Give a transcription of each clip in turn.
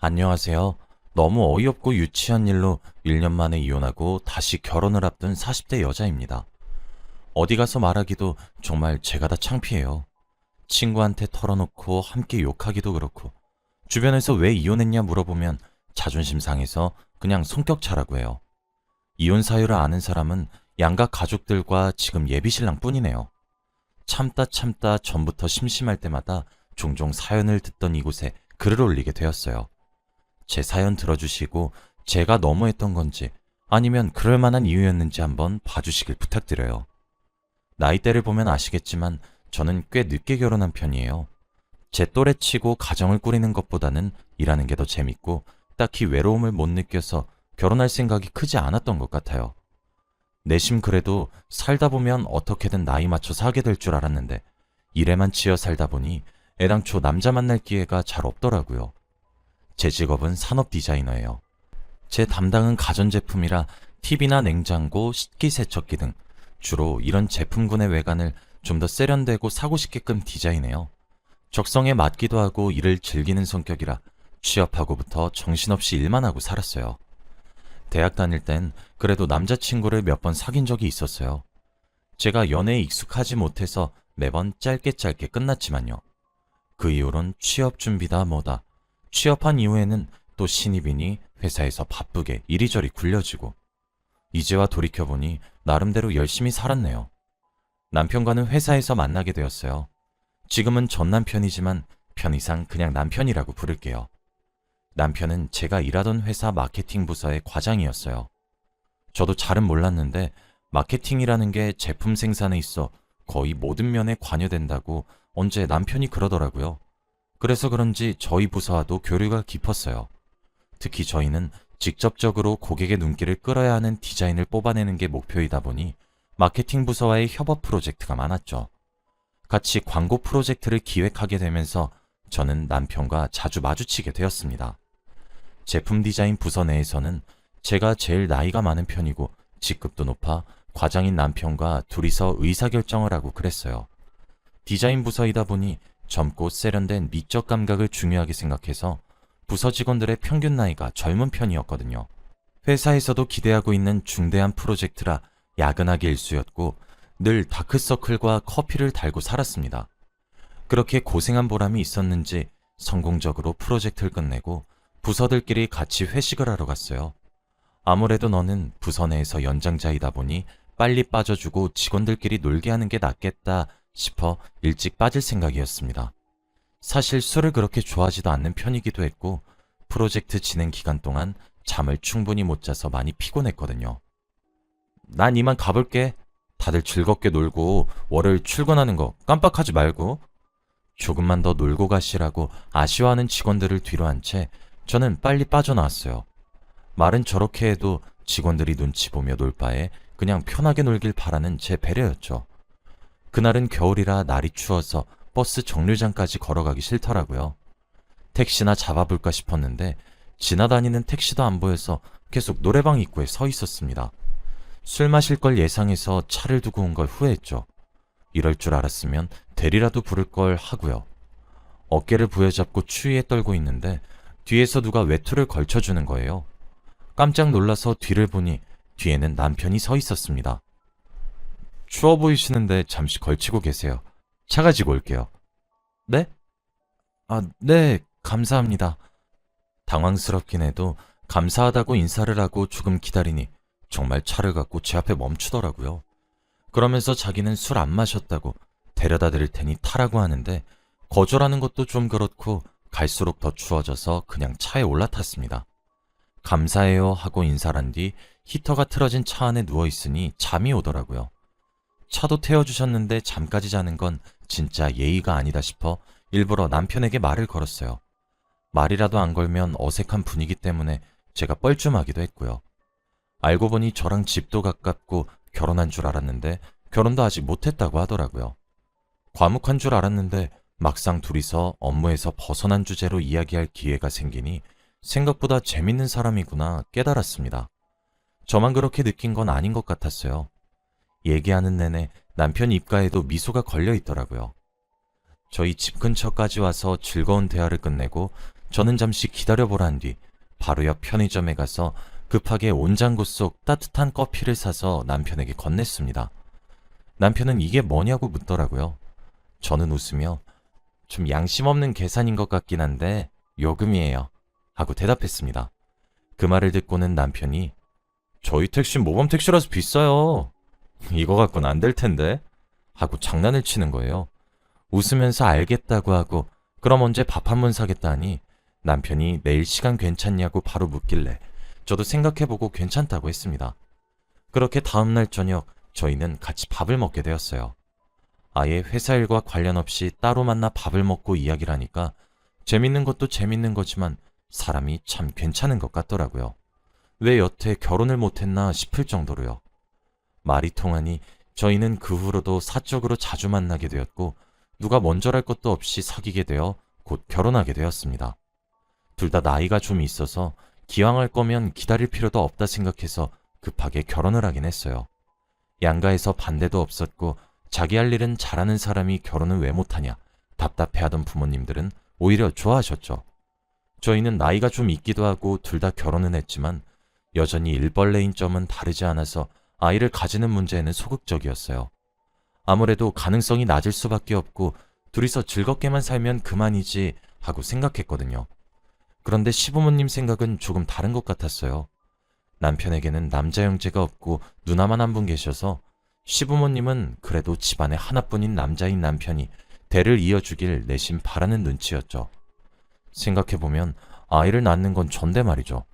안녕하세요. 너무 어이없고 유치한 일로 1년 만에 이혼하고 다시 결혼을 앞둔 40대 여자입니다. 어디 가서 말하기도 정말 제가 다 창피해요. 친구한테 털어놓고 함께 욕하기도 그렇고, 주변에서 왜 이혼했냐 물어보면 자존심 상해서 그냥 성격 차라고 해요. 이혼 사유를 아는 사람은 양가 가족들과 지금 예비신랑 뿐이네요. 참다 참다 전부터 심심할 때마다 종종 사연을 듣던 이곳에 글을 올리게 되었어요. 제 사연 들어주시고 제가 너무했던 건지 아니면 그럴 만한 이유였는지 한번 봐주시길 부탁드려요. 나이대를 보면 아시겠지만 저는 꽤 늦게 결혼한 편이에요. 제 또래치고 가정을 꾸리는 것보다는 일하는 게 더 재밌고 딱히 외로움을 못 느껴서 결혼할 생각이 크지 않았던 것 같아요. 내심 그래도 살다 보면 어떻게든 나이 맞춰서 하게 될 줄 알았는데 일에만 치여 살다 보니 애당초 남자 만날 기회가 잘 없더라고요. 제 직업은 산업 디자이너예요. 제 담당은 가전제품이라 TV나 냉장고, 식기세척기 등 주로 이런 제품군의 외관을 좀 더 세련되고 사고 싶게끔 디자인해요. 적성에 맞기도 하고 일을 즐기는 성격이라 취업하고부터 정신없이 일만 하고 살았어요. 대학 다닐 땐 그래도 남자친구를 몇 번 사귄 적이 있었어요. 제가 연애에 익숙하지 못해서 매번 짧게 짧게 끝났지만요. 그 이후론 취업 준비다 뭐다. 취업한 이후에는 또 신입이니 회사에서 바쁘게 이리저리 굴려지고 이제와 돌이켜보니 나름대로 열심히 살았네요. 남편과는 회사에서 만나게 되었어요. 지금은 전 남편이지만 편의상 그냥 남편이라고 부를게요. 남편은 제가 일하던 회사 마케팅 부서의 과장이었어요. 저도 잘은 몰랐는데 마케팅이라는 게 제품 생산에 있어 거의 모든 면에 관여된다고 언제 남편이 그러더라고요. 그래서 그런지 저희 부서와도 교류가 깊었어요. 특히 저희는 직접적으로 고객의 눈길을 끌어야 하는 디자인을 뽑아내는 게 목표이다 보니 마케팅 부서와의 협업 프로젝트가 많았죠. 같이 광고 프로젝트를 기획하게 되면서 저는 남편과 자주 마주치게 되었습니다. 제품 디자인 부서 내에서는 제가 제일 나이가 많은 편이고 직급도 높아 과장인 남편과 둘이서 의사결정을 하고 그랬어요. 디자인 부서이다 보니 젊고 세련된 미적 감각을 중요하게 생각해서 부서 직원들의 평균 나이가 젊은 편이었거든요. 회사에서도 기대하고 있는 중대한 프로젝트라 야근하기 일쑤였고 늘 다크서클과 커피를 달고 살았습니다. 그렇게 고생한 보람이 있었는지 성공적으로 프로젝트를 끝내고 부서들끼리 같이 회식을 하러 갔어요. 아무래도 너는 부서 내에서 연장자이다 보니 빨리 빠져주고 직원들끼리 놀게 하는 게 낫겠다 싶어 일찍 빠질 생각이었습니다. 사실 술을 그렇게 좋아하지도 않는 편이기도 했고 프로젝트 진행 기간 동안 잠을 충분히 못 자서 많이 피곤했거든요. 난 이만 가볼게. 다들 즐겁게 놀고 월요일 출근하는 거 깜빡하지 말고 조금만 더 놀고 가시라고 아쉬워하는 직원들을 뒤로 한 채 저는 빨리 빠져나왔어요. 말은 저렇게 해도 직원들이 눈치 보며 놀 바에 그냥 편하게 놀길 바라는 제 배려였죠. 그날은 겨울이라 날이 추워서 버스 정류장까지 걸어가기 싫더라고요. 택시나 잡아볼까 싶었는데 지나다니는 택시도 안 보여서 계속 노래방 입구에 서 있었습니다. 술 마실 걸 예상해서 차를 두고 온 걸 후회했죠. 이럴 줄 알았으면 대리라도 부를 걸 하고요. 어깨를 부여잡고 추위에 떨고 있는데 뒤에서 누가 외투를 걸쳐주는 거예요. 깜짝 놀라서 뒤를 보니 뒤에는 남편이 서 있었습니다. 추워 보이시는데 잠시 걸치고 계세요. 차 가지고 올게요. 네? 아, 네, 감사합니다. 당황스럽긴 해도 감사하다고 인사를 하고 조금 기다리니 정말 차를 갖고 제 앞에 멈추더라고요. 그러면서 자기는 술 안 마셨다고 데려다 드릴 테니 타라고 하는데 거절하는 것도 좀 그렇고 갈수록 더 추워져서 그냥 차에 올라탔습니다. 감사해요 하고 인사를 한 뒤 히터가 틀어진 차 안에 누워 있으니 잠이 오더라고요. 차도 태워주셨는데 잠까지 자는 건 진짜 예의가 아니다 싶어 일부러 남편에게 말을 걸었어요. 말이라도 안 걸면 어색한 분위기 때문에 제가 뻘쭘하기도 했고요. 알고 보니 저랑 집도 가깝고 결혼한 줄 알았는데 결혼도 아직 못했다고 하더라고요. 과묵한 줄 알았는데 막상 둘이서 업무에서 벗어난 주제로 이야기할 기회가 생기니 생각보다 재밌는 사람이구나 깨달았습니다. 저만 그렇게 느낀 건 아닌 것 같았어요. 얘기하는 내내 남편 입가에도 미소가 걸려 있더라고요. 저희 집 근처까지 와서 즐거운 대화를 끝내고 저는 잠시 기다려보란 뒤 바로 옆 편의점에 가서 급하게 온장고 속 따뜻한 커피를 사서 남편에게 건넸습니다. 남편은 이게 뭐냐고 묻더라고요. 저는 웃으며 좀 양심 없는 계산인 것 같긴 한데 요금이에요. 하고 대답했습니다. 그 말을 듣고는 남편이 저희 택시 모범 택시라서 비싸요. 이거 갖고는 안 될 텐데. 하고 장난을 치는 거예요. 웃으면서 알겠다고 하고 그럼 언제 밥 한 번 사겠다니 남편이 내일 시간 괜찮냐고 바로 묻길래 저도 생각해보고 괜찮다고 했습니다. 그렇게 다음날 저녁 저희는 같이 밥을 먹게 되었어요. 아예 회사 일과 관련 없이 따로 만나 밥을 먹고 이야기를 하니까 재밌는 것도 재밌는 거지만 사람이 참 괜찮은 것 같더라고요. 왜 여태 결혼을 못했나 싶을 정도로요. 말이 통하니 저희는 그 후로도 사적으로 자주 만나게 되었고 누가 먼저랄 것도 없이 사귀게 되어 곧 결혼하게 되었습니다. 둘 다 나이가 좀 있어서 기왕 할 거면 기다릴 필요도 없다 생각해서 급하게 결혼을 하긴 했어요. 양가에서 반대도 없었고 자기 할 일은 잘하는 사람이 결혼을 왜 못하냐 답답해하던 부모님들은 오히려 좋아하셨죠. 저희는 나이가 좀 있기도 하고 둘 다 결혼은 했지만 여전히 일벌레인 점은 다르지 않아서 아이를 가지는 문제에는 소극적이었어요. 아무래도 가능성이 낮을 수밖에 없고 둘이서 즐겁게만 살면 그만이지 하고 생각했거든요. 그런데 시부모님 생각은 조금 다른 것 같았어요. 남편에게는 남자 형제가 없고 누나만 한 분 계셔서 시부모님은 그래도 집안에 하나뿐인 남자인 남편이 대를 이어주길 내심 바라는 눈치였죠. 생각해보면 아이를 낳는 건 전대 말이죠.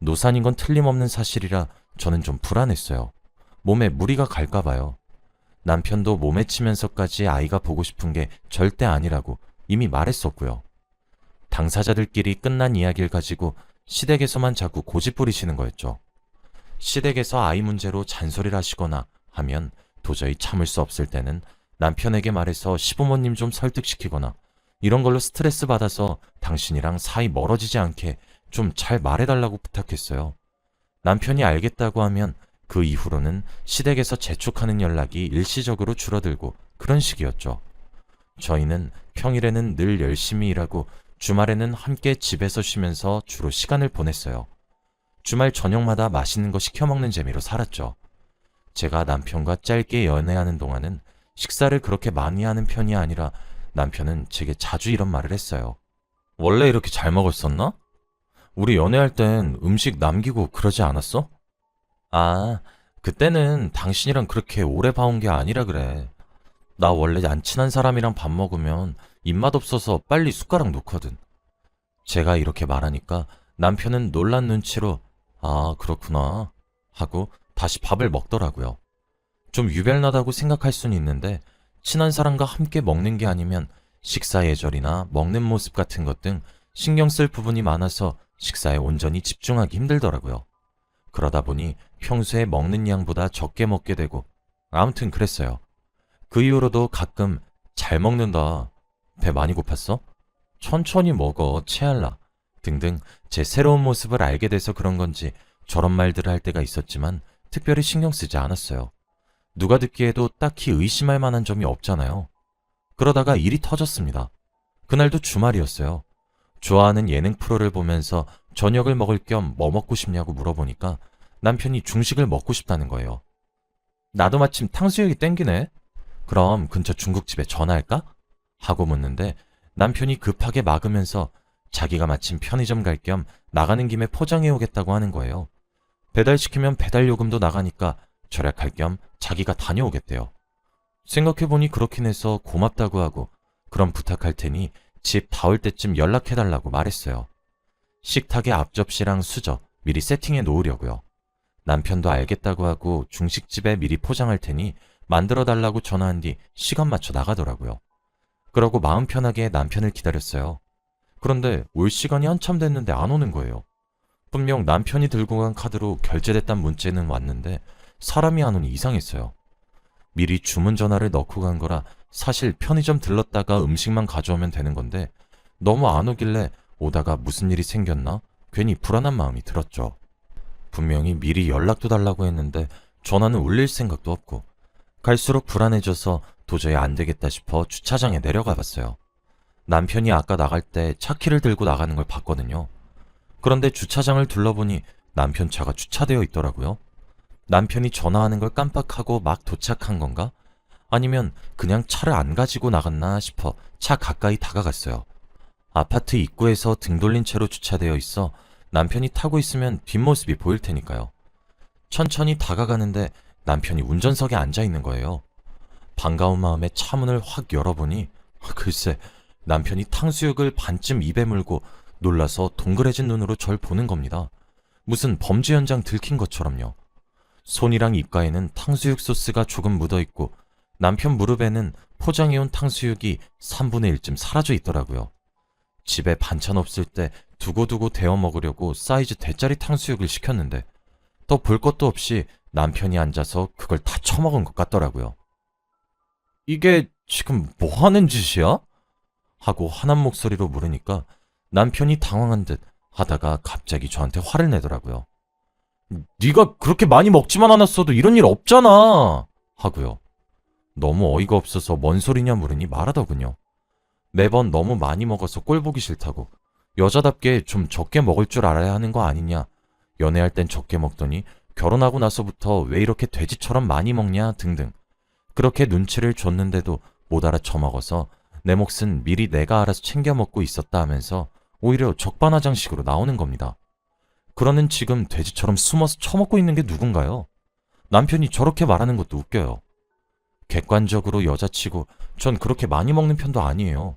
노산인 건 틀림없는 사실이라 저는 좀 불안했어요. 몸에 무리가 갈까 봐요. 남편도 몸에 치면서까지 아이가 보고 싶은 게 절대 아니라고 이미 말했었고요. 당사자들끼리 끝난 이야기를 가지고 시댁에서만 자꾸 고집 부리시는 거였죠. 시댁에서 아이 문제로 잔소리를 하시거나 하면 도저히 참을 수 없을 때는 남편에게 말해서 시부모님 좀 설득시키거나 이런 걸로 스트레스 받아서 당신이랑 사이 멀어지지 않게 좀 잘 말해달라고 부탁했어요. 남편이 알겠다고 하면 그 이후로는 시댁에서 재촉하는 연락이 일시적으로 줄어들고 그런 식이었죠. 저희는 평일에는 늘 열심히 일하고 주말에는 함께 집에서 쉬면서 주로 시간을 보냈어요. 주말 저녁마다 맛있는 거 시켜 먹는 재미로 살았죠. 제가 남편과 짧게 연애하는 동안은 식사를 그렇게 많이 하는 편이 아니라 남편은 제게 자주 이런 말을 했어요. 원래 이렇게 잘 먹었었나? 우리 연애할 땐 음식 남기고 그러지 않았어? 아, 그때는 당신이랑 그렇게 오래 봐온 게 아니라 그래. 나 원래 안 친한 사람이랑 밥 먹으면 입맛 없어서 빨리 숟가락 놓거든. 제가 이렇게 말하니까 남편은 놀란 눈치로 아, 그렇구나. 하고 다시 밥을 먹더라고요. 좀 유별나다고 생각할 수는 있는데 친한 사람과 함께 먹는 게 아니면 식사 예절이나 먹는 모습 같은 것 등 신경 쓸 부분이 많아서 식사에 온전히 집중하기 힘들더라고요. 그러다 보니 평소에 먹는 양보다 적게 먹게 되고 아무튼 그랬어요. 그 이후로도 가끔 잘 먹는다. 배 많이 고팠어? 천천히 먹어. 체할라. 등등 제 새로운 모습을 알게 돼서 그런 건지 저런 말들을 할 때가 있었지만 특별히 신경 쓰지 않았어요. 누가 듣기에도 딱히 의심할 만한 점이 없잖아요. 그러다가 일이 터졌습니다. 그날도 주말이었어요. 좋아하는 예능 프로를 보면서 저녁을 먹을 겸 뭐 먹고 싶냐고 물어보니까 남편이 중식을 먹고 싶다는 거예요. 나도 마침 탕수육이 땡기네? 그럼 근처 중국집에 전화할까? 하고 묻는데 남편이 급하게 막으면서 자기가 마침 편의점 갈 겸 나가는 김에 포장해 오겠다고 하는 거예요. 배달시키면 배달 요금도 나가니까 절약할 겸 자기가 다녀오겠대요. 생각해보니 그렇긴 해서 고맙다고 하고 그럼 부탁할 테니 집 다 올 때쯤 연락해달라고 말했어요. 식탁에 앞접시랑 수저 미리 세팅해 놓으려고요. 남편도 알겠다고 하고 중식집에 미리 포장할 테니 만들어 달라고 전화한 뒤 시간 맞춰 나가더라고요. 그러고 마음 편하게 남편을 기다렸어요. 그런데 올 시간이 한참 됐는데 안 오는 거예요. 분명 남편이 들고 간 카드로 결제됐단 문자는 왔는데 사람이 안 오니 이상했어요. 미리 주문 전화를 넣고 간 거라 사실 편의점 들렀다가 음식만 가져오면 되는 건데 너무 안 오길래 오다가 무슨 일이 생겼나 괜히 불안한 마음이 들었죠. 분명히 미리 연락도 달라고 했는데 전화는 울릴 생각도 없고 갈수록 불안해져서 도저히 안 되겠다 싶어 주차장에 내려가 봤어요. 남편이 아까 나갈 때 차키를 들고 나가는 걸 봤거든요. 그런데 주차장을 둘러보니 남편 차가 주차되어 있더라고요. 남편이 전화하는 걸 깜빡하고 막 도착한 건가? 아니면 그냥 차를 안 가지고 나갔나 싶어 차 가까이 다가갔어요. 아파트 입구에서 등 돌린 채로 주차되어 있어 남편이 타고 있으면 뒷모습이 보일 테니까요. 천천히 다가가는데 남편이 운전석에 앉아 있는 거예요. 반가운 마음에 차 문을 확 열어보니 글쎄 남편이 탕수육을 반쯤 입에 물고 놀라서 동그래진 눈으로 절 보는 겁니다. 무슨 범죄 현장 들킨 것처럼요. 손이랑 입가에는 탕수육 소스가 조금 묻어 있고 남편 무릎에는 포장해온 탕수육이 3분의 1쯤 사라져 있더라고요. 집에 반찬 없을 때 두고두고 데워 먹으려고 사이즈 대짜리 탕수육을 시켰는데 더 볼 것도 없이 남편이 앉아서 그걸 다 처먹은 것 같더라고요. 이게 지금 뭐 하는 짓이야? 하고 화난 목소리로 물으니까 남편이 당황한 듯 하다가 갑자기 저한테 화를 내더라고요. 네가 그렇게 많이 먹지만 않았어도 이런 일 없잖아. 하고요. 너무 어이가 없어서 뭔 소리냐 물으니 말하더군요. 매번 너무 많이 먹어서 꼴 보기 싫다고. 여자답게 좀 적게 먹을 줄 알아야 하는 거 아니냐. 연애할 땐 적게 먹더니 결혼하고 나서부터 왜 이렇게 돼지처럼 많이 먹냐 등등. 그렇게 눈치를 줬는데도 못 알아 처먹어서 내 몫은 미리 내가 알아서 챙겨 먹고 있었다 하면서 오히려 적반하장식으로 나오는 겁니다. 그러는 지금 돼지처럼 숨어서 처먹고 있는 게 누군가요? 남편이 저렇게 말하는 것도 웃겨요. 객관적으로 여자치고 전 그렇게 많이 먹는 편도 아니에요.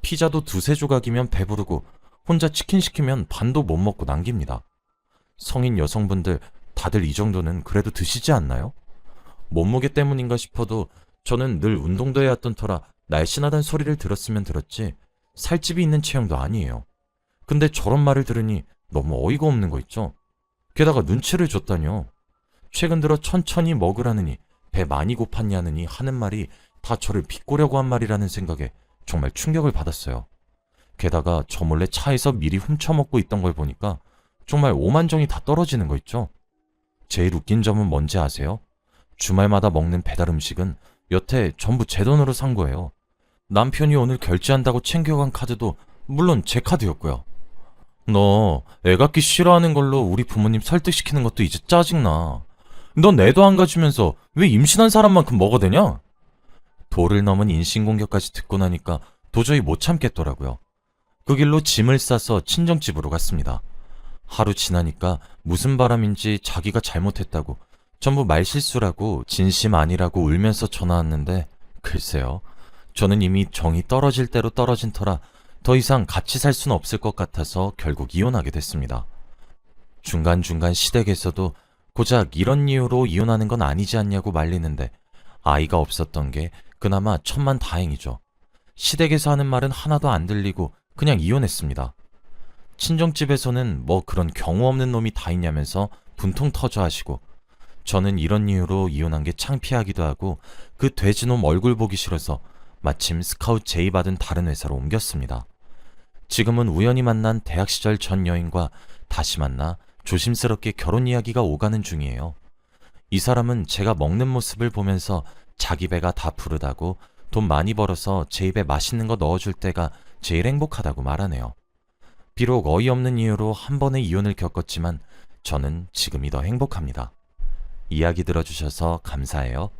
피자도 두세 조각이면 배부르고 혼자 치킨 시키면 반도 못 먹고 남깁니다. 성인 여성분들 다들 이 정도는 그래도 드시지 않나요? 몸무게 때문인가 싶어도 저는 늘 운동도 해왔던 터라 날씬하단 소리를 들었으면 들었지 살집이 있는 체형도 아니에요. 근데 저런 말을 들으니 너무 어이가 없는 거 있죠? 게다가 눈치를 줬다뇨. 최근 들어 천천히 먹으라느니 배 많이 고팠냐느니 하는 말이 다 저를 비꼬려고 한 말이라는 생각에 정말 충격을 받았어요. 게다가 저 몰래 차에서 미리 훔쳐먹고 있던 걸 보니까 정말 오만정이 다 떨어지는 거 있죠? 제일 웃긴 점은 뭔지 아세요? 주말마다 먹는 배달 음식은 여태 전부 제 돈으로 산 거예요. 남편이 오늘 결제한다고 챙겨간 카드도 물론 제 카드였고요. 너 애 갖기 싫어하는 걸로 우리 부모님 설득시키는 것도 이제 짜증나. 넌 애도 안 가지면서 왜 임신한 사람만큼 먹어대냐? 도를 넘은 인신공격까지 듣고 나니까 도저히 못 참겠더라고요. 그 길로 짐을 싸서 친정집으로 갔습니다. 하루 지나니까 무슨 바람인지 자기가 잘못했다고 전부 말실수라고 진심 아니라고 울면서 전화 왔는데 글쎄요. 저는 이미 정이 떨어질 대로 떨어진 터라 더 이상 같이 살 수는 없을 것 같아서 결국 이혼하게 됐습니다. 중간중간 시댁에서도 고작 이런 이유로 이혼하는 건 아니지 않냐고 말리는데 아이가 없었던 게 그나마 천만 다행이죠. 시댁에서 하는 말은 하나도 안 들리고 그냥 이혼했습니다. 친정집에서는 뭐 그런 경우 없는 놈이 다 있냐면서 분통 터져 하시고 저는 이런 이유로 이혼한 게 창피하기도 하고 그 돼지놈 얼굴 보기 싫어서 마침 스카우트 제의 받은 다른 회사로 옮겼습니다. 지금은 우연히 만난 대학 시절 전 여인과 다시 만나 조심스럽게 결혼 이야기가 오가는 중이에요. 이 사람은 제가 먹는 모습을 보면서 자기 배가 다 부르다고 돈 많이 벌어서 제 입에 맛있는 거 넣어줄 때가 제일 행복하다고 말하네요. 비록 어이없는 이유로 한 번의 이혼을 겪었지만 저는 지금이 더 행복합니다. 이야기 들어주셔서 감사해요.